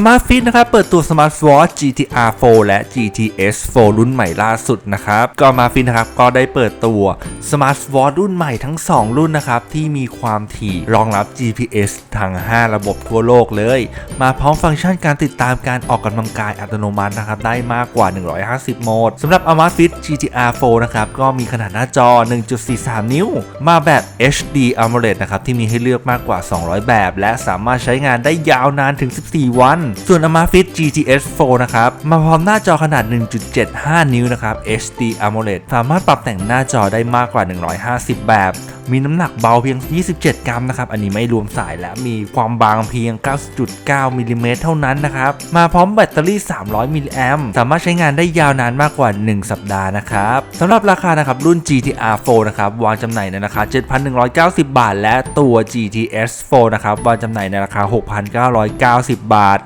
Amazfit นะครับ เปิดตัว Smart Watch GTR 4 และ GTS 4 รุ่นใหม่ล่าสุดนะครับ ก็ Amazfit นะครับ ก็ได้เปิดตัว Smart Watch รุ่นใหม่ทั้ง 2 รุ่นนะครับ ที่มีความถี่รองรับ GPS ทั้ง 5 ระบบทั่วโลกเลย มาพร้อมฟังก์ชันการติดตามการออกกำลังกายอัตโนมัตินะครับ ได้มากกว่า 150 โหมดสำหรับ Amazfit GTR 4 นะครับ ก็มีขนาดหน้าจอ 1.43 นิ้ว มาแบบ HD AMOLED นะครับที่มีให้เลือกมากกว่า 200 แบบ และสามารถใช้งานได้ยาวนานถึง 14 วันส่วน Amazfit GTS 4นะครับ มาพร้อมหน้าจอขนาด 1.75 นิ้วนะครับ HD AMOLED สามารถปรับแต่งหน้าจอได้มากกว่า 150 แบบ มีน้ำหนักเบาเพียง 27 กรัมนะครับ อันนี้ไม่รวมสายและมีความบางเพียง 9.9 มิลลิเมตรเท่านั้นนะครับ มาพร้อมแบตเตอรี่ 300 มิลลิแอมสามารถใช้งานได้ยาวนานมากกว่า 1 สัปดาห์นะครับสำหรับราคานะครับรุ่น GTR 4นะครับวางจำหน่ายในราคา 7,190 บาท และตัว GTS 4นะครับวางจำหน่ายในราคา 6,990 บาท